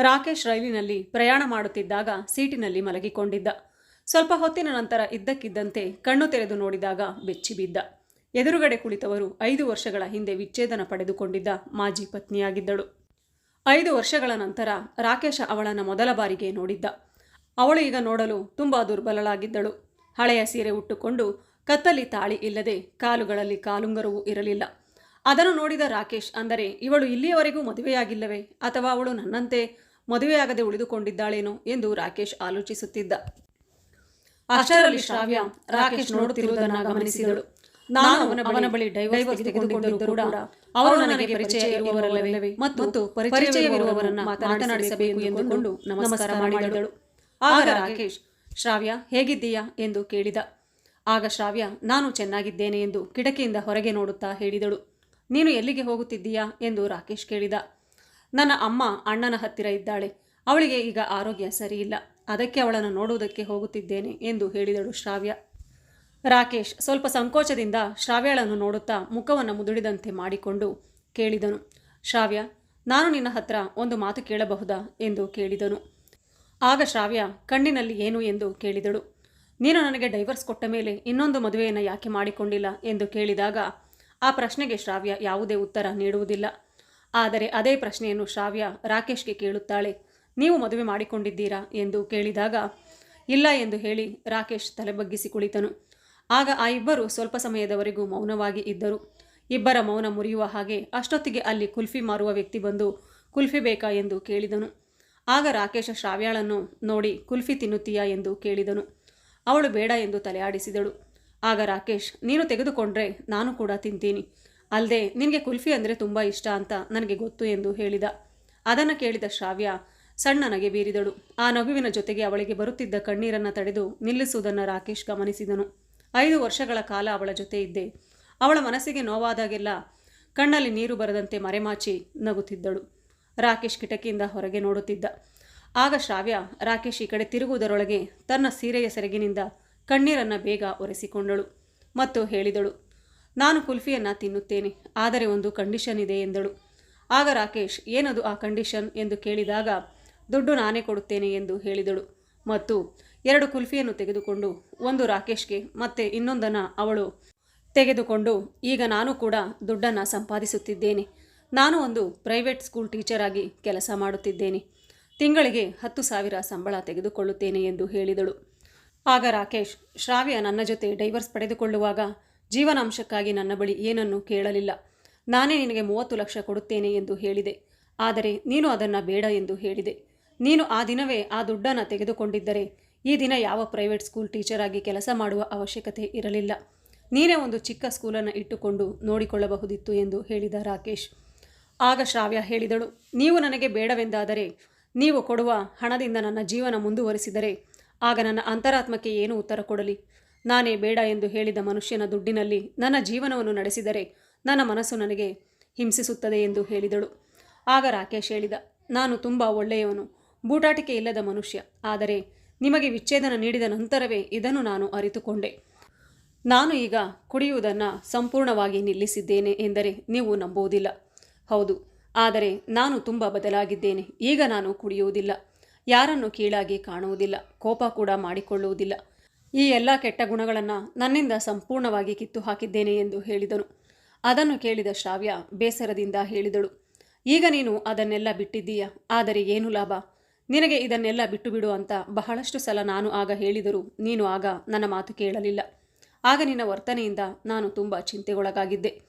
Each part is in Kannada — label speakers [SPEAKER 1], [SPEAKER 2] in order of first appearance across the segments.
[SPEAKER 1] ರಾಕೇಶ್ ರೈಲಿನಲ್ಲಿ ಪ್ರಯಾಣ ಮಾಡುತ್ತಿದ್ದಾಗ ಸೀಟಿನಲ್ಲಿ ಮಲಗಿಕೊಂಡಿದ್ದ. ಸ್ವಲ್ಪ ಹೊತ್ತಿನ ನಂತರ ಇದ್ದಕ್ಕಿದ್ದಂತೆ ಕಣ್ಣು ತೆರೆದು ನೋಡಿದಾಗ ಬೆಚ್ಚಿ ಬಿದ್ದ. ಎದುರುಗಡೆ ಕುಳಿತವರು ಐದು ವರ್ಷಗಳ ಹಿಂದೆ ವಿಚ್ಛೇದನ ಪಡೆದುಕೊಂಡಿದ್ದ ಮಾಜಿ ಪತ್ನಿಯಾಗಿದ್ದಳು. ಐದು ವರ್ಷಗಳ ನಂತರ ರಾಕೇಶ ಅವಳನ್ನು ಮೊದಲ ಬಾರಿಗೆ ನೋಡಿದ್ದ. ಅವಳು ಈಗ ನೋಡಲು ತುಂಬ ದುರ್ಬಲಳಾಗಿದ್ದಳು. ಹಳೆಯ ಸೀರೆ ಉಟ್ಟುಕೊಂಡು ಕತ್ತಲಿ ತಾಳಿ ಇಲ್ಲದೆ ಕಾಲುಗಳಲ್ಲಿ ಕಾಲುಂಗರವೂ ಇರಲಿಲ್ಲ. ಅದನ್ನು ನೋಡಿದ ರಾಕೇಶ್ ಅಂದರೆ, ಇವಳು ಇಲ್ಲಿಯವರೆಗೂ ಮದುವೆಯಾಗಿಲ್ಲವೇ? ಅಥವಾ ಅವಳು ನನ್ನಂತೆ ಮದುವೆಯಾಗದೆ ಉಳಿದುಕೊಂಡಿದ್ದಾಳೇನೋ ಎಂದು ರಾಕೇಶ್ ಆಲೋಚಿಸುತ್ತಿದ್ದ. ಅಷ್ಟರಲ್ಲಿ ಶ್ರಾವ್ಯ ರಾಕೇಶ್ ನೋಡುತ್ತಿರುವುದನ್ನು ಗಮನಿಸಿದಳು. ನಾನು ಅವನ ಅವನ ಬಳಿ ಡೈವರ್ಸ್ ತೆಗೆದುಕೊಂಡಿದ್ದರೂ ಕೂಡ ಅವರು ನನಗೆ ಪರಿಚಯ ಇರುವವರಲ್ಲವೇ ಮತ್ತು ಪರಿಚಯವಿರುವವರನ್ನ ಮಾತನಾಡಿಸಬೇಕು ಎಂದುಕೊಂಡು ನಮಸ್ಕಾರ ಮಾಡಿದಳು. ಆಗ ರಾಕೇಶ್ ಶ್ರಾವ್ಯ ಹೇಗಿದ್ದೀಯಾ? ಎಂದು ಕೇಳಿದ. ಆಗ ಶ್ರಾವ್ಯ ನಾನು ಚೆನ್ನಾಗಿದ್ದೇನೆ ಎಂದು ಕಿಟಕಿಯಿಂದ ಹೊರಗೆ ನೋಡುತ್ತಾ ಹೇಳಿದಳು. ನೀನು ಎಲ್ಲಿಗೆ ಹೋಗುತ್ತಿದ್ದೀಯಾ? ಎಂದು ರಾಕೇಶ್ ಕೇಳಿದ. ನನ್ನ ಅಮ್ಮ ಅಣ್ಣನ ಹತ್ತಿರ ಇದ್ದಾಳೆ. ಅವಳಿಗೆ ಈಗ ಆರೋಗ್ಯ ಸರಿಯಿಲ್ಲ. ಅದಕ್ಕೆ ಅವಳನ್ನು ನೋಡುವುದಕ್ಕೆ ಹೋಗುತ್ತಿದ್ದೇನೆ ಎಂದು ಹೇಳಿದಳು ಶ್ರಾವ್ಯ. ರಾಕೇಶ್ ಸ್ವಲ್ಪ ಸಂಕೋಚದಿಂದ ಶ್ರಾವ್ಯಳನ್ನು ನೋಡುತ್ತಾ ಮುಖವನ್ನು ಮುದುಡಿದಂತೆ ಮಾಡಿಕೊಂಡು ಕೇಳಿದನು. ಶ್ರಾವ್ಯ, ನಾನು ನಿನ್ನ ಹತ್ರ ಒಂದು ಮಾತು ಕೇಳಬಹುದಾ ಎಂದು ಕೇಳಿದನು. ಆಗ ಶ್ರಾವ್ಯ, ಕಣ್ಣಿನಲ್ಲಿ ಏನು ಎಂದು ಕೇಳಿದಳು. ನೀನು ನನಗೆ ಡೈವರ್ಸ್ ಕೊಟ್ಟ ಮೇಲೆ ಇನ್ನೊಂದು ಮದುವೆಯನ್ನು ಯಾಕೆ ಮಾಡಿಕೊಂಡಿಲ್ಲ ಎಂದು ಕೇಳಿದಾಗ ಆ ಪ್ರಶ್ನೆಗೆ ಶ್ರಾವ್ಯ ಯಾವುದೇ ಉತ್ತರ ನೀಡುವುದಿಲ್ಲ. ಆದರೆ ಅದೇ ಪ್ರಶ್ನೆಯನ್ನು ಶ್ರಾವ್ಯ ರಾಕೇಶ್ಗೆ ಕೇಳುತ್ತಾಳೆ. ನೀವು ಮದುವೆ ಮಾಡಿಕೊಂಡಿದ್ದೀರಾ ಎಂದು ಕೇಳಿದಾಗ, ಇಲ್ಲ ಎಂದು ಹೇಳಿ ರಾಕೇಶ್ ತಲೆಬಗ್ಗಿಸಿ ಕುಳಿತನು. ಆಗ ಆ ಇಬ್ಬರು ಸ್ವಲ್ಪ ಸಮಯದವರೆಗೂ ಮೌನವಾಗಿ ಇದ್ದರು. ಇಬ್ಬರ ಮೌನ ಮುರಿಯುವ ಹಾಗೆ ಅಷ್ಟೊತ್ತಿಗೆ ಅಲ್ಲಿ ಕುಲ್ಫಿ ಮಾರುವ ವ್ಯಕ್ತಿ ಬಂದು ಕುಲ್ಫಿ ಬೇಕಾ ಎಂದು ಕೇಳಿದನು. ಆಗ ರಾಕೇಶ ಶ್ರಾವ್ಯಾಳನ್ನು ನೋಡಿ ಕುಲ್ಫಿ ತಿನ್ನುತ್ತೀಯಾ ಎಂದು ಕೇಳಿದನು. ಅವಳು ಬೇಡ ಎಂದು ತಲೆಯಾಡಿಸಿದಳು. ಆಗ ರಾಕೇಶ್, ನೀನು ತೆಗೆದುಕೊಂಡ್ರೆ ನಾನು ಕೂಡ ತಿಂತೀನಿ. ಅಲ್ಲದೆ ನಿನಗೆ ಕುಲ್ಫಿ ಅಂದರೆ ತುಂಬ ಇಷ್ಟ ಅಂತ ನನಗೆ ಗೊತ್ತು ಎಂದು ಹೇಳಿದ. ಅದನ್ನು ಕೇಳಿದ ಶ್ರಾವ್ಯ, ಸಣ್ಣ ನಗೆ ಬೀರಿದಳು. ಆ ನಗುವಿನ ಜೊತೆಗೆ ಅವಳಿಗೆ ಬರುತ್ತಿದ್ದ ಕಣ್ಣೀರನ್ನು ತಡೆದು ನಿಲ್ಲಿಸುವುದನ್ನು ರಾಕೇಶ್ ಗಮನಿಸಿದನು. ಐದು ವರ್ಷಗಳ ಕಾಲ ಅವಳ ಜೊತೆ ಇದ್ದೆ. ಅವಳ ಮನಸ್ಸಿಗೆ ನೋವಾದಾಗೆಲ್ಲ ಕಣ್ಣಲ್ಲಿ ನೀರು ಬರದಂತೆ ಮರೆಮಾಚಿ ನಗುತ್ತಿದ್ದಳು. ರಾಕೇಶ್ ಕಿಟಕಿಯಿಂದ ಹೊರಗೆ ನೋಡುತ್ತಿದ್ದ. ಆಗ ಶ್ರಾವ್ಯ, ರಾಕೇಶ್ ಈ ಕಡೆ ತಿರುಗುವುದರೊಳಗೆ ತನ್ನ ಸೀರೆಯ ಸೆರಗಿನಿಂದ ಕಣ್ಣೀರನ್ನು ಬೇಗ ಒರೆಸಿಕೊಂಡಳು ಮತ್ತು ಹೇಳಿದಳು ನಾನು ಕುಲ್ಫಿಯನ್ನು ತಿನ್ನುತ್ತೇನೆ, ಆದರೆ ಒಂದು ಕಂಡೀಷನ್ ಇದೆ ಎಂದಳು. ಆಗ ರಾಕೇಶ್, ಏನದು ಆ ಕಂಡೀಷನ್? ಎಂದು ಕೇಳಿದಾಗ, ದುಡ್ಡು ನಾನೇ ಕೊಡುತ್ತೇನೆ ಎಂದು ಹೇಳಿದಳು. ಮತ್ತು ಎರಡು ಕುಲ್ಫಿಯನ್ನು ತೆಗೆದುಕೊಂಡು ಒಂದು ರಾಕೇಶ್ಗೆ, ಮತ್ತೆ ಇನ್ನೊಂದನ್ನು ಅವಳು ತೆಗೆದುಕೊಂಡು ಈಗ ನಾನು ಕೂಡ ದುಡ್ಡನ್ನು ಸಂಪಾದಿಸುತ್ತಿದ್ದೇನೆ. ನಾನು ಒಂದು ಪ್ರೈವೇಟ್ ಸ್ಕೂಲ್ ಟೀಚರ್ ಆಗಿ ಕೆಲಸ ಮಾಡುತ್ತಿದ್ದೇನೆ. ತಿಂಗಳಿಗೆ ಹತ್ತು ಸಾವಿರ ಸಂಬಳ ತೆಗೆದುಕೊಳ್ಳುತ್ತೇನೆ ಎಂದು ಹೇಳಿದಳು. ಆಗ ರಾಕೇಶ್, ಶ್ರಾವ್ಯ ನನ್ನ ಜೊತೆ ಡೈವರ್ಸ್ ಪಡೆದುಕೊಳ್ಳುವಾಗ ಜೀವನಾಂಶಕ್ಕಾಗಿ ನನ್ನ ಬಳಿ ಏನನ್ನೂ ಕೇಳಲಿಲ್ಲ. ನಾನೇ ನಿನಗೆ ಮೂವತ್ತು ಲಕ್ಷ ಕೊಡುತ್ತೇನೆ ಎಂದು ಹೇಳಿದೆ. ಆದರೆ ನೀನು ಅದನ್ನು ಬೇಡ ಎಂದು ಹೇಳಿದೆ. ನೀನು ಆ ದಿನವೇ ಆ ದುಡ್ಡನ್ನು ತೆಗೆದುಕೊಂಡಿದ್ದರೆ ಈ ದಿನ ಯಾವ ಪ್ರೈವೇಟ್ ಸ್ಕೂಲ್ ಟೀಚರ್ ಆಗಿ ಕೆಲಸ ಮಾಡುವ ಅವಶ್ಯಕತೆ ಇರಲಿಲ್ಲ. ನೀನೇ ಒಂದು ಚಿಕ್ಕ ಸ್ಕೂಲನ್ನು ಇಟ್ಟುಕೊಂಡು ನೋಡಿಕೊಳ್ಳಬಹುದಿತ್ತು ಎಂದು ಹೇಳಿದ ರಾಕೇಶ್. ಆಗ ಶ್ರಾವ್ಯ ಹೇಳಿದಳು, ನೀವು ನನಗೆ ಬೇಡವೆಂದಾದರೆ ನೀವು ಕೊಡುವ ಹಣದಿಂದ ನನ್ನ ಜೀವನ ಮುಂದುವರಿಸಿದರೆ, ಆಗ ನನ್ನ ಅಂತರಾತ್ಮಕ್ಕೆ ಏನು ಉತ್ತರ ಕೊಡಲಿ? ನಾನೇ ಬೇಡ ಎಂದು ಹೇಳಿದ ಮನುಷ್ಯನ ದುಡ್ಡಿನಲ್ಲಿ ನನ್ನ ಜೀವನವನ್ನು ನಡೆಸಿದರೆ ನನ್ನ ಮನಸ್ಸು ನನಗೆ ಹಿಂಸಿಸುತ್ತದೆ ಎಂದು ಹೇಳಿದಳು. ಆಗ ರಾಕೇಶ್ ಹೇಳಿದ, ನಾನು ತುಂಬ ಒಳ್ಳೆಯವನು, ಬೂಟಾಟಿಕೆ ಇಲ್ಲದ ಮನುಷ್ಯ, ಆದರೆ ನಿಮಗೆ ವಿಚ್ಛೇದನ ನೀಡಿದ ನಂತರವೇ ಇದನ್ನು ನಾನು ಅರಿತುಕೊಂಡೆ. ನಾನು ಈಗ ಕುಡಿಯುವುದನ್ನು ಸಂಪೂರ್ಣವಾಗಿ ನಿಲ್ಲಿಸಿದ್ದೇನೆ ಎಂದರೆ ನೀವು ನಂಬುವುದಿಲ್ಲ. ಹೌದು, ಆದರೆ ನಾನು ತುಂಬ ಬದಲಾಗಿದ್ದೇನೆ, ಈಗ ನಾನು ಕುಡಿಯುವುದಿಲ್ಲ. ಯಾರನ್ನು ಕೀಳಾಗಿ ಕಾಣುವುದಿಲ್ಲ, ಕೋಪ ಕೂಡ ಮಾಡಿಕೊಳ್ಳುವುದಿಲ್ಲ. ಈ ಎಲ್ಲ ಕೆಟ್ಟ ಗುಣಗಳನ್ನು ನನ್ನಿಂದ ಸಂಪೂರ್ಣವಾಗಿ ಕಿತ್ತು ಹಾಕಿದ್ದೇನೆ ಎಂದು ಹೇಳಿದನು. ಅದನ್ನು ಕೇಳಿದ ಶ್ರಾವ್ಯ ಬೇಸರದಿಂದ ಹೇಳಿದಳು. ಈಗ ನೀನು ಅದನ್ನೆಲ್ಲ ಬಿಟ್ಟಿದ್ದೀಯ? ಆದರೆ ಏನು ಲಾಭ? ನಿನಗೆ ಇದನ್ನೆಲ್ಲ ಬಿಟ್ಟು ಬಿಡು ಅಂತ ಬಹಳಷ್ಟು ಸಲ ನಾನು ಆಗ ಹೇಳಿದರೂ ನೀನು ಆಗ ನನ್ನ ಮಾತು ಕೇಳಲಿಲ್ಲ. ಆಗ ನಿನ್ನ ವರ್ತನೆಯಿಂದ ನಾನು ತುಂಬ ಚಿಂತೆಗೊಳಗಾಗಿದ್ದೆ.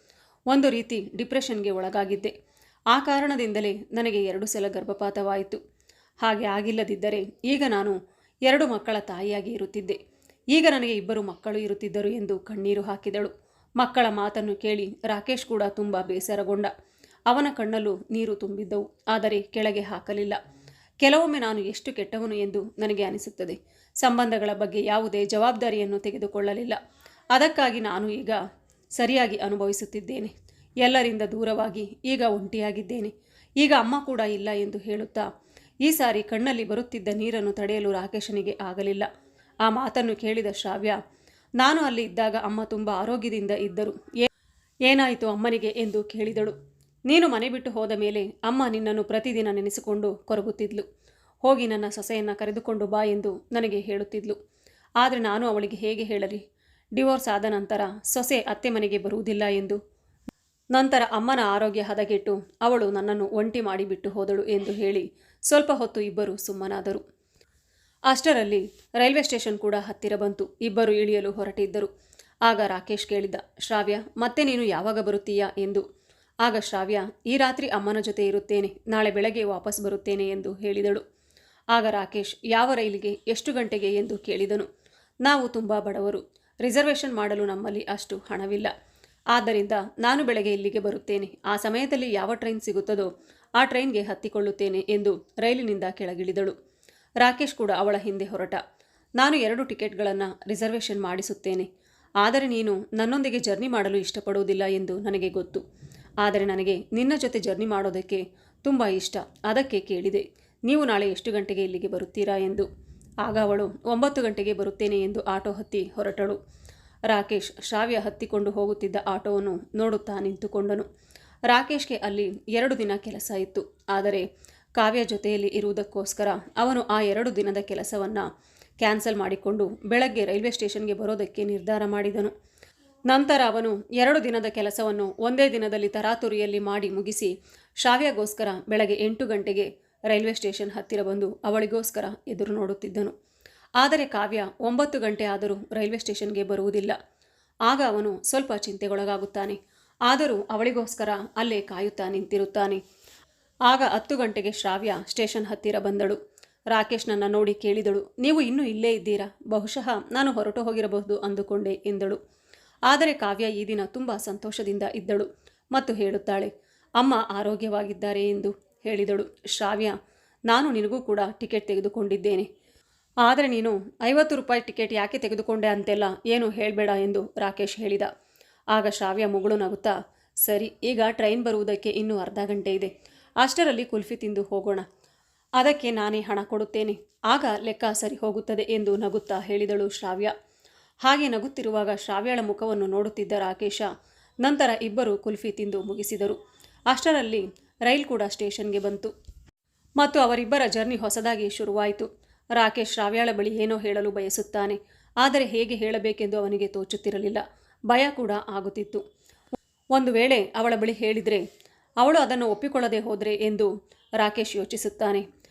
[SPEAKER 1] ಒಂದು ರೀತಿ ಡಿಪ್ರೆಷನ್ಗೆ ಒಳಗಾಗಿದ್ದೆ. ಆ ಕಾರಣದಿಂದಲೇ ನನಗೆ ಎರಡು ಸಲ ಗರ್ಭಪಾತವಾಯಿತು. ಹಾಗೆ ಆಗಿಲ್ಲದಿದ್ದರೆ ಈಗ ನಾನು ಎರಡು ಮಕ್ಕಳ ತಾಯಿಯಾಗಿ ಇರುತ್ತಿದ್ದೆ. ಈಗ ನನಗೆ ಇಬ್ಬರು ಮಕ್ಕಳು ಇರುತ್ತಿದ್ದರು ಎಂದು ಕಣ್ಣೀರು ಹಾಕಿದಳು. ಮಕ್ಕಳ ಮಾತನ್ನು ಕೇಳಿ ರಾಕೇಶ್ ಕೂಡ ತುಂಬ ಬೇಸರಗೊಂಡ. ಅವನ ಕಣ್ಣಲ್ಲೂ ನೀರು ತುಂಬಿದ್ದವು, ಆದರೆ ಕೆಳಗೆ ಹಾಕಲಿಲ್ಲ. ಕೆಲವೊಮ್ಮೆ ನಾನು ಎಷ್ಟು ಕೆಟ್ಟವನು ಎಂದು ನನಗೆ ಅನಿಸುತ್ತದೆ. ಸಂಬಂಧಗಳ ಬಗ್ಗೆ ಯಾವುದೇ ಜವಾಬ್ದಾರಿಯನ್ನು ತೆಗೆದುಕೊಳ್ಳಲಿಲ್ಲ. ಅದಕ್ಕಾಗಿ ನಾನು ಈಗ ಸರಿಯಾಗಿ ಅನುಭವಿಸುತ್ತಿದ್ದೇನೆ. ಎಲ್ಲರಿಂದ ದೂರವಾಗಿ ಈಗ ಒಂಟಿಯಾಗಿದ್ದೇನೆ. ಈಗ ಅಮ್ಮ ಕೂಡ ಇಲ್ಲ ಎಂದು ಹೇಳುತ್ತಾ, ಈ ಸಾರಿ ಕಣ್ಣಲ್ಲಿ ಬರುತ್ತಿದ್ದ ನೀರನ್ನು ತಡೆಯಲು ರಾಕೇಶನಿಗೆ ಆಗಲಿಲ್ಲ. ಆ ಮಾತನ್ನು ಕೇಳಿದ ಶ್ರಾವ್ಯ, ನಾನು ಅಲ್ಲಿ ಇದ್ದಾಗ ಅಮ್ಮ ತುಂಬ ಆರೋಗ್ಯದಿಂದ ಇದ್ದರು. ಏನಾಯಿತು ಅಮ್ಮನಿಗೆ? ಎಂದು ಕೇಳಿದಳು. ನೀನು ಮನೆ ಬಿಟ್ಟು ಹೋದ ಮೇಲೆ ಅಮ್ಮ ನಿನ್ನನ್ನು ಪ್ರತಿದಿನ ನೆನೆಸಿಕೊಂಡು ಕೊರಗುತ್ತಿದ್ಲು. ಹೋಗಿ ನನ್ನ ಸೊಸೆಯನ್ನು ಕರೆದುಕೊಂಡು ಬಾ ಎಂದು ನನಗೆ ಹೇಳುತ್ತಿದ್ಲು. ಆದರೆ ನಾನು ಅವಳಿಗೆ ಹೇಗೆ ಹೇಳಲಿ? ಡಿವೋರ್ಸ್ ಆದ ನಂತರ ಸೊಸೆ ಅತ್ತೆ ಮನೆಗೆ ಬರುವುದಿಲ್ಲ ಎಂದು. ನಂತರ ಅಮ್ಮನ ಆರೋಗ್ಯ ಹದಗೆಟ್ಟು ಅವಳು ನನ್ನನ್ನು ಒಂಟಿ ಮಾಡಿಬಿಟ್ಟು ಹೋದಳು ಎಂದು ಹೇಳಿ ಸ್ವಲ್ಪ ಹೊತ್ತು ಇಬ್ಬರು ಸುಮ್ಮನಾದರು. ಅಷ್ಟರಲ್ಲಿ ರೈಲ್ವೆ ಸ್ಟೇಷನ್ ಕೂಡ ಹತ್ತಿರ ಬಂತು. ಇಬ್ಬರು ಇಳಿಯಲು ಹೊರಟಿದ್ದರು ಆಗ ರಾಕೇಶ್ ಕೇಳಿದ, ಶ್ರಾವ್ಯ, ಮತ್ತೆ ನೀನು ಯಾವಾಗ ಬರುತ್ತೀಯಾ? ಎಂದು. ಆಗ ಶ್ರಾವ್ಯ, ಈ ರಾತ್ರಿ ಅಮ್ಮನ ಜೊತೆ ಇರುತ್ತೇನೆ. ನಾಳೆ ಬೆಳಗ್ಗೆ ವಾಪಸ್ ಬರುತ್ತೇನೆ ಎಂದು ಹೇಳಿದಳು. ಆಗ ರಾಕೇಶ್, ಯಾವ ರೈಲಿಗೆ? ಎಷ್ಟು ಗಂಟೆಗೆ? ಎಂದು ಕೇಳಿದನು. ನಾವು ತುಂಬ ಬಡವರು. ರಿಸರ್ವೇಷನ್ ಮಾಡಲು ನಮ್ಮಲ್ಲಿ ಅಷ್ಟು ಹಣವಿಲ್ಲ. ಆದ್ದರಿಂದ ನಾನು ಬೆಳಗ್ಗೆ ಇಲ್ಲಿಗೆ ಬರುತ್ತೇನೆ. ಆ ಸಮಯದಲ್ಲಿ ಯಾವ ಟ್ರೈನ್ ಸಿಗುತ್ತದೋ ಆ ಟ್ರೈನ್ಗೆ ಹತ್ತಿಕೊಳ್ಳುತ್ತೇನೆ ಎಂದು ರೈಲಿನಿಂದ ಕೆಳಗಿಳಿದಳು. ರಾಕೇಶ್ ಕೂಡ ಅವಳ ಹಿಂದೆ ಹೊರಟ. ನಾನು ಎರಡು ಟಿಕೆಟ್ಗಳನ್ನು ರಿಸರ್ವೇಷನ್ ಮಾಡಿಸುತ್ತೇನೆ. ಆದರೆ ನೀನು ನನ್ನೊಂದಿಗೆ ಜರ್ನಿ ಮಾಡಲು ಇಷ್ಟಪಡುವುದಿಲ್ಲ ಎಂದು ನನಗೆ ಗೊತ್ತು. ಆದರೆ ನನಗೆ ನಿನ್ನ ಜೊತೆ ಜರ್ನಿ ಮಾಡೋದಕ್ಕೆ ತುಂಬ ಇಷ್ಟ. ಅದಕ್ಕೆ ಕೇಳಿದೆ. ನೀವು ನಾಳೆ ಎಷ್ಟು ಗಂಟೆಗೆ ಇಲ್ಲಿಗೆ ಬರುತ್ತೀರಾ ಎಂದು. ಆಗ ಅವಳು, ಒಂಬತ್ತು ಗಂಟೆಗೆ ಬರುತ್ತೇನೆ ಎಂದು ಆಟೋ ಹತ್ತಿ ಹೊರಟಳು. ರಾಕೇಶ್ ಶ್ರಾವ್ಯ ಹತ್ತಿಕೊಂಡು ಹೋಗುತ್ತಿದ್ದ ಆಟೋವನ್ನು ನೋಡುತ್ತಾ ನಿಂತುಕೊಂಡನು. ರಾಕೇಶ್ಗೆ ಅಲ್ಲಿ ಎರಡು ದಿನ ಕೆಲಸ ಇತ್ತು. ಆದರೆ ಕಾವ್ಯ ಜೊತೆಯಲ್ಲಿ ಇರುವುದಕ್ಕೋಸ್ಕರ ಅವನು ಆ ಎರಡು ದಿನದ ಕೆಲಸವನ್ನು ಕ್ಯಾನ್ಸಲ್ ಮಾಡಿಕೊಂಡು ಬೆಳಗ್ಗೆ ರೈಲ್ವೆ ಸ್ಟೇಷನ್ಗೆ ಬರೋದಕ್ಕೆ ನಿರ್ಧಾರ ಮಾಡಿದನು. ನಂತರ ಅವನು ಎರಡು ದಿನದ ಕೆಲಸವನ್ನು ಒಂದೇ ದಿನದಲ್ಲಿ ತರಾತುರಿಯಲ್ಲಿ ಮಾಡಿ ಮುಗಿಸಿ ಶ್ರಾವ್ಯಗೋಸ್ಕರ ಬೆಳಗ್ಗೆ ಎಂಟು ಗಂಟೆಗೆ ರೈಲ್ವೆ ಸ್ಟೇಷನ್ ಹತ್ತಿರ ಬಂದು ಅವಳಿಗೋಸ್ಕರ ಎದುರು ನೋಡುತ್ತಿದ್ದನು. ಆದರೆ ಕಾವ್ಯ ಒಂಬತ್ತು ಗಂಟೆ ಆದರೂ ರೈಲ್ವೆ ಸ್ಟೇಷನ್ಗೆ ಬರುವುದಿಲ್ಲ. ಆಗ ಅವನು ಸ್ವಲ್ಪ ಚಿಂತೆಗೊಳಗಾಗುತ್ತಾನೆ. ಆದರೂ ಅವಳಿಗೋಸ್ಕರ ಅಲ್ಲೇ ಕಾಯುತ್ತಾ ನಿಂತಿರುತ್ತಾನೆ. ಆಗ ಹತ್ತು ಗಂಟೆಗೆ ಶ್ರಾವ್ಯ ಸ್ಟೇಷನ್ ಹತ್ತಿರ ಬಂದಳು. ರಾಕೇಶ್ ನನ್ನ ನೋಡಿ ಕೇಳಿದಳು, ನೀವು ಇನ್ನೂ ಇಲ್ಲೇ ಇದ್ದೀರಾ? ಬಹುಶಃ ನಾನು ಹೊರಟು ಹೋಗಿರಬಹುದು ಅಂದುಕೊಂಡೆ, ಎಂದಳು. ಆದರೆ ಕಾವ್ಯ ಈ ದಿನ ತುಂಬ ಸಂತೋಷದಿಂದ ಇದ್ದಳು ಮತ್ತು ಹೇಳುತ್ತಾಳೆ, ಅಮ್ಮ ಆರೋಗ್ಯವಾಗಿದ್ದಾರೆ ಎಂದು, ಹೇಳಿದಳು. ಶ್ರಾವ್ಯ, ನಾನು ನಿನಗೂ ಕೂಡ ಟಿಕೆಟ್ ತೆಗೆದುಕೊಂಡಿದ್ದೇನೆ. ಆದರೆ ನೀನು ಐವತ್ತು ರೂಪಾಯಿ ಟಿಕೆಟ್ ಯಾಕೆ ತೆಗೆದುಕೊಂಡೆ ಅಂತೆಲ್ಲ ಏನು ಹೇಳಬೇಡ ಎಂದು ರಾಕೇಶ್ ಹೇಳಿದ. ಆಗ ಶ್ರಾವ್ಯ ಮುಗುಳು ನಗುತ್ತಾ, ಸರಿ, ಈಗ ಟ್ರೈನ್ ಬರುವುದಕ್ಕೆ ಇನ್ನೂ ಅರ್ಧ ಗಂಟೆ ಇದೆ. ಅಷ್ಟರಲ್ಲಿ ಕುಲ್ಫಿ ತಿಂದು ಹೋಗೋಣ. ಅದಕ್ಕೆ ನಾನೇ ಹಣ ಕೊಡುತ್ತೇನೆ. ಆಗ ಲೆಕ್ಕ ಸರಿ ಹೋಗುತ್ತದೆ ಎಂದು ನಗುತ್ತಾ ಹೇಳಿದಳು ಶ್ರಾವ್ಯ. ಹಾಗೆ ನಗುತ್ತಿರುವಾಗ ಶ್ರಾವ್ಯಳ ಮುಖವನ್ನು ನೋಡುತ್ತಿದ್ದ ರಾಕೇಶ, ನಂತರ ಇಬ್ಬರು ಕುಲ್ಫಿ ತಿಂದು ಮುಗಿಸಿದರು. ಅಷ್ಟರಲ್ಲಿ ರೈಲ್ ಕೂಡ ಸ್ಟೇಷನ್ಗೆ ಬಂತು. ಮತ್ತು ಅವರಿಬ್ಬರ ಜರ್ನಿ ಹೊಸದಾಗಿ ಶುರುವಾಯಿತು. ರಾಕೇಶ್ ಶ್ರಾವ್ಯಾಳ ಬಳಿ ಏನೋ ಹೇಳಲು ಬಯಸುತ್ತಾನೆ. ಆದರೆ ಹೇಗೆ ಹೇಳಬೇಕೆಂದು ಅವನಿಗೆ ತೋಚುತ್ತಿರಲಿಲ್ಲ. ಭಯ ಕೂಡ ಆಗುತ್ತಿತ್ತು. ಒಂದು ವೇಳೆ ಅವಳ ಬಳಿ ಹೇಳಿದರೆ ಅವಳು ಅದನ್ನು ಒಪ್ಪಿಕೊಳ್ಳದೆ ಹೋದರೆ ಎಂದು ರಾಕೇಶ್ ಯೋಚಿಸುತ್ತಾನೆ.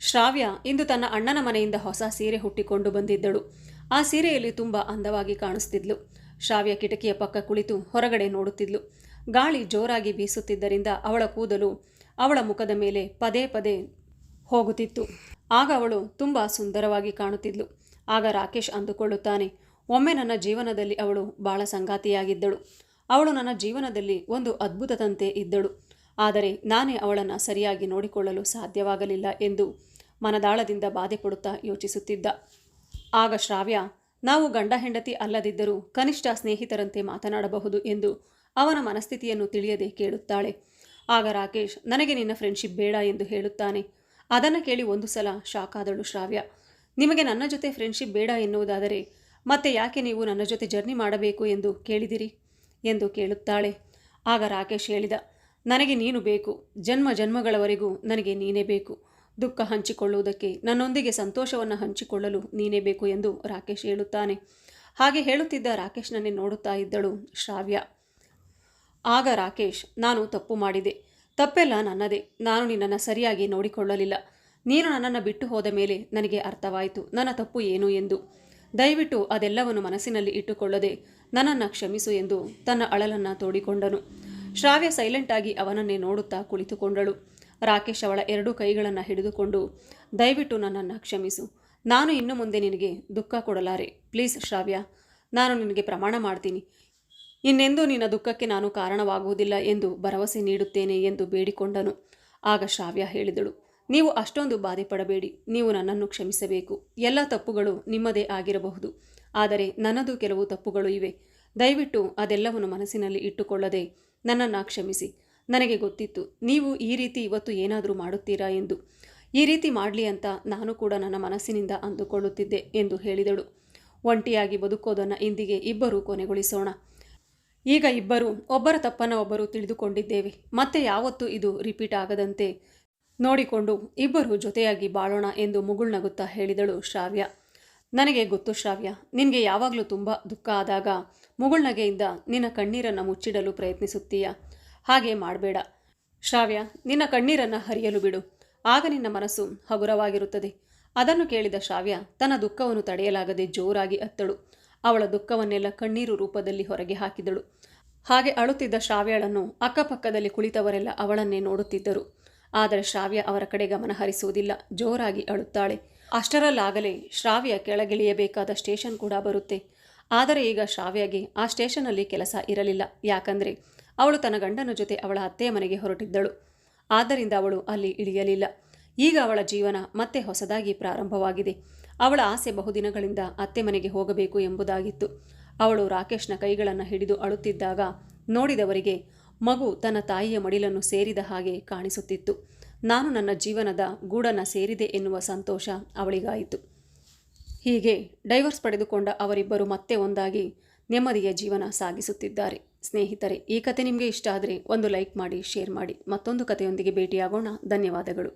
[SPEAKER 1] ಶ್ರಾವ್ಯ ಇಂದು ತನ್ನ ಅಣ್ಣನ ಮನೆಯಿಂದ ಹೊಸ ಸೀರೆ ಹುಟ್ಟಿಕೊಂಡು ಬಂದಿದ್ದಳು. ಆ ಸೀರೆಯಲ್ಲಿ ತುಂಬ ಅಂದವಾಗಿ ಕಾಣಿಸ್ತಿದ್ಲು. ಶ್ರಾವ್ಯ ಕಿಟಕಿಯ ಪಕ್ಕ ಕುಳಿತು ಹೊರಗಡೆ ನೋಡುತ್ತಿದ್ಲು. ಗಾಳಿ ಜೋರಾಗಿ ಬೀಸುತ್ತಿದ್ದರಿಂದ ಅವಳ ಕೂದಲು ಅವಳ ಮುಖದ ಮೇಲೆ ಪದೇ ಪದೇ ಹೋಗುತ್ತಿತ್ತು. ಆಗ ಅವಳು ತುಂಬ ಸುಂದರವಾಗಿ ಕಾಣುತ್ತಿದ್ಲು. ಆಗ ರಾಕೇಶ್ ಅಂದುಕೊಳ್ಳುತ್ತಾನೆ, ಒಮ್ಮೆ ನನ್ನ ಜೀವನದಲ್ಲಿ ಅವಳು ಬಾಳ ಸಂಗಾತಿಯಾಗಿದ್ದಳು. ಅವಳು ನನ್ನ ಜೀವನದಲ್ಲಿ ಒಂದು ಅದ್ಭುತದಂತೆ ಇದ್ದಳು. ಆದರೆ ನಾನೇ ಅವಳನ್ನು ಸರಿಯಾಗಿ ನೋಡಿಕೊಳ್ಳಲು ಸಾಧ್ಯವಾಗಲಿಲ್ಲ ಎಂದು ಮನದಾಳದಿಂದ ಬಾಧೆ ಪಡುತ್ತಾ ಯೋಚಿಸುತ್ತಿದ್ದ. ಆಗ ಶ್ರಾವ್ಯ, ನಾವು ಗಂಡ ಹೆಂಡತಿ ಅಲ್ಲದಿದ್ದರೂ ಕನಿಷ್ಠ ಸ್ನೇಹಿತರಂತೆ ಮಾತನಾಡಬಹುದು ಎಂದು ಅವನ ಮನಸ್ಥಿತಿಯನ್ನು ತಿಳಿಯದೆ ಕೇಳುತ್ತಾಳೆ. ಆಗ ರಾಕೇಶ್, ನನಗೆ ನಿನ್ನ ಫ್ರೆಂಡ್ಶಿಪ್ ಬೇಡ ಎಂದು ಹೇಳುತ್ತಾನೆ. ಅದನ್ನು ಕೇಳಿ ಒಂದು ಸಲ ಶಾಕ್ ಆದಳು ಶ್ರಾವ್ಯ. ನಿಮಗೆ ನನ್ನ ಜೊತೆ ಫ್ರೆಂಡ್ಶಿಪ್ ಬೇಡ ಎನ್ನುವುದಾದರೆ ಮತ್ತೆ ಯಾಕೆ ನೀವು ನನ್ನ ಜೊತೆ ಜರ್ನಿ ಮಾಡಬೇಕು ಎಂದು ಕೇಳಿದಿರಿ? ಎಂದು ಕೇಳುತ್ತಾಳೆ. ಆಗ ರಾಕೇಶ್ ಹೇಳಿದ, ನನಗೆ ನೀನು ಬೇಕು. ಜನ್ಮ ಜನ್ಮಗಳವರೆಗೂ ನನಗೆ ನೀನೇ ಬೇಕು. ದುಃಖ ಹಂಚಿಕೊಳ್ಳುವುದಕ್ಕೆ ನನ್ನೊಂದಿಗೆ ಸಂತೋಷವನ್ನು ಹಂಚಿಕೊಳ್ಳಲು ನೀನೇ ಬೇಕು ಎಂದು ರಾಕೇಶ್ ಹೇಳುತ್ತಾನೆ. ಹಾಗೆ ಹೇಳುತ್ತಿದ್ದ ರಾಕೇಶ್ನನ್ನೇ ನೋಡುತ್ತಾ ಇದ್ದಳು ಶ್ರಾವ್ಯ. ಆಗ ರಾಕೇಶ್, ನಾನು ತಪ್ಪು ಮಾಡಿದೆ. ತಪ್ಪೆಲ್ಲ ನನ್ನದೇ. ನಾನು ನಿನ್ನನ್ನು ಸರಿಯಾಗಿ ನೋಡಿಕೊಳ್ಳಲಿಲ್ಲ. ನೀನು ನನ್ನನ್ನು ಬಿಟ್ಟು ಹೋದ ಮೇಲೆ ನನಗೆ ಅರ್ಥವಾಯಿತು. ನನ್ನ ತಪ್ಪು ಏನು ಎಂದು. ದಯವಿಟ್ಟು ಅದೆಲ್ಲವನ್ನು ಮನಸ್ಸಿನಲ್ಲಿ ಇಟ್ಟುಕೊಳ್ಳದೆ ನನ್ನನ್ನು ಕ್ಷಮಿಸು ಎಂದು ತನ್ನ ಅಳಲನ್ನು ತೋಡಿಕೊಂಡನು. ಶ್ರಾವ್ಯ ಸೈಲೆಂಟ್ ಆಗಿ ಅವನನ್ನೇ ನೋಡುತ್ತಾ ಕುಳಿತುಕೊಂಡಳು. ರಾಕೇಶ್ ಅವಳ ಎರಡೂ ಕೈಗಳನ್ನು ಹಿಡಿದುಕೊಂಡು, ದಯವಿಟ್ಟು ನನ್ನನ್ನು ಕ್ಷಮಿಸು. ನಾನು ಇನ್ನು ಮುಂದೆ ನಿನಗೆ ದುಃಖ ಕೊಡಲಾರೆ. ಪ್ಲೀಸ್ ಶ್ರಾವ್ಯ, ನಾನು ನಿನಗೆ ಪ್ರಮಾಣ ಮಾಡ್ತೀನಿ. ಇನ್ನೆಂದೂ ನಿನ್ನ ದುಃಖಕ್ಕೆ ನಾನು ಕಾರಣವಾಗುವುದಿಲ್ಲ ಎಂದು ಭರವಸೆ ನೀಡುತ್ತೇನೆ ಎಂದು ಬೇಡಿಕೊಂಡನು. ಆಗ ಶ್ರಾವ್ಯ ಹೇಳಿದಳು. ನೀವು ಅಷ್ಟೊಂದು ಬಾಧೆ ಪಡಬೇಡಿ ನೀವು ನನ್ನನ್ನು ಕ್ಷಮಿಸಬೇಕು. ಎಲ್ಲ ತಪ್ಪುಗಳು ನಿಮ್ಮದೇ ಆಗಿರಬಹುದು. ಆದರೆ ನನ್ನದು ಕೆಲವು ತಪ್ಪುಗಳು ಇವೆ. ದಯವಿಟ್ಟು ಅದೆಲ್ಲವನ್ನು ಮನಸ್ಸಿನಲ್ಲಿ ಇಟ್ಟುಕೊಳ್ಳದೆ ನನ್ನನ್ನು ಕ್ಷಮಿಸಿ. ನನಗೆ ಗೊತ್ತಿತ್ತು, ನೀವು ಈ ರೀತಿ ಇವತ್ತು ಏನಾದರೂ ಮಾಡುತ್ತೀರಾ ಎಂದು. ಈ ರೀತಿ ಮಾಡಲಿ ಅಂತ ನಾನು ಕೂಡ ನನ್ನ ಮನಸ್ಸಿನಿಂದ ಅಂದುಕೊಳ್ಳುತ್ತಿದ್ದೆ ಎಂದು ಹೇಳಿದಳು. ಒಂಟಿಯಾಗಿ ಬದುಕೋದನ್ನು ಇಂದಿಗೆ ಇಬ್ಬರೂ ಕೊನೆಗೊಳಿಸೋಣ. ಈಗ ಇಬ್ಬರು, ಒಬ್ಬರ ತಪ್ಪನ್ನು ಒಬ್ಬರು ತಿಳಿದುಕೊಂಡಿದ್ದೇವೆ. ಮತ್ತೆ ಯಾವತ್ತೂ ಇದು ರಿಪೀಟ್ ಆಗದಂತೆ ನೋಡಿಕೊಂಡು ಇಬ್ಬರು ಜೊತೆಯಾಗಿ ಬಾಳೋಣ ಎಂದು ಮುಗುಳ್ನಗುತ್ತಾ ಹೇಳಿದಳು ಶ್ರಾವ್ಯ. ನನಗೆ ಗೊತ್ತು ಶ್ರಾವ್ಯ, ನಿನಗೆ ಯಾವಾಗಲೂ ತುಂಬ ದುಃಖ ಆದಾಗ ಮುಗುಳ್ನಗೆಯಿಂದ ನಿನ್ನ ಕಣ್ಣೀರನ್ನು ಮುಚ್ಚಿಡಲು ಪ್ರಯತ್ನಿಸುತ್ತೀಯ. ಹಾಗೆ ಮಾಡಬೇಡ. ಶ್ರಾವ್ಯ, ನಿನ್ನ ಕಣ್ಣೀರನ್ನು ಹರಿಯಲು ಬಿಡು. ಆಗ ನಿನ್ನ ಮನಸ್ಸು ಹಗುರವಾಗಿರುತ್ತದೆ. ಅದನ್ನು ಕೇಳಿದ ಶ್ರಾವ್ಯ, ತನ್ನ ದುಃಖವನ್ನು ತಡೆಯಲಾಗದೆ ಜೋರಾಗಿ ಅತ್ತಳು. ಅವಳ ದುಃಖವನ್ನೆಲ್ಲ ಕಣ್ಣೀರು ರೂಪದಲ್ಲಿ ಹೊರಗೆ ಹಾಕಿದಳು. ಹಾಗೆ ಅಳುತ್ತಿದ್ದ ಶ್ರಾವ್ಯಳನ್ನು ಅಕ್ಕಪಕ್ಕದಲ್ಲಿ ಕುಳಿತವರೆಲ್ಲ ಅವಳನ್ನೇ ನೋಡುತ್ತಿದ್ದರು. ಆದರೆ ಶ್ರಾವ್ಯ ಅವರ ಕಡೆ ಗಮನ ಹರಿಸುವುದಿಲ್ಲ. ಜೋರಾಗಿ ಅಳುತ್ತಾಳೆ. ಅಷ್ಟರಲ್ಲಾಗಲೇ ಶ್ರಾವ್ಯ ಕೆಳಗಿಳಿಯಬೇಕಾದ ಸ್ಟೇಷನ್ ಕೂಡ ಬರುತ್ತೆ. ಆದರೆ ಈಗ ಶ್ರಾವ್ಯಗೆ ಆ ಸ್ಟೇಷನಲ್ಲಿ ಕೆಲಸ ಇರಲಿಲ್ಲ. ಯಾಕಂದರೆ ಅವಳು ತನ್ನ ಗಂಡನ ಜೊತೆ ಅವಳ ಅತ್ತೆಯ ಮನೆಗೆ ಹೊರಟಿದ್ದಳು. ಆದ್ದರಿಂದ ಅವಳು ಅಲ್ಲಿ ಇಳಿಯಲಿಲ್ಲ. ಈಗ ಅವಳ ಜೀವನ ಮತ್ತೆ ಹೊಸದಾಗಿ ಪ್ರಾರಂಭವಾಗಿದೆ. ಅವಳ ಆಸೆ ಬಹುದಿನಗಳಿಂದ ಅತ್ತೆ ಮನೆಗೆ ಹೋಗಬೇಕು ಎಂಬುದಾಗಿತ್ತು. ಅವಳು ರಾಕೇಶ್ನ ಕೈಗಳನ್ನು ಹಿಡಿದು ಅಳುತ್ತಿದ್ದಾಗ ನೋಡಿದವರಿಗೆ ಮಗು ತನ್ನ ತಾಯಿಯ ಮಡಿಲನ್ನು ಸೇರಿದ ಹಾಗೆ ಕಾಣಿಸುತ್ತಿತ್ತು. ನಾನು ನನ್ನ ಜೀವನದ ಗೂಡನ್ನು ಸೇರಿದೆ ಎನ್ನುವ ಸಂತೋಷ ಅವಳಿಗಾಯಿತು. ಹೀಗೆ ಡೈವರ್ಸ್ ಪಡೆದುಕೊಂಡ ಅವರಿಬ್ಬರು ಮತ್ತೆ ಒಂದಾಗಿ ನೆಮ್ಮದಿಯ ಜೀವನ ಸಾಗಿಸುತ್ತಿದ್ದಾರೆ. ಸ್ನೇಹಿತರೆ, ಈ ಕತೆ ನಿಮಗೆ ಇಷ್ಟ ಆದರೆ ಒಂದು ಲೈಕ್ ಮಾಡಿ, ಶೇರ್ ಮಾಡಿ. ಮತ್ತೊಂದು ಕಥೆಯೊಂದಿಗೆ ಭೇಟಿಯಾಗೋಣ. ಧನ್ಯವಾದಗಳು.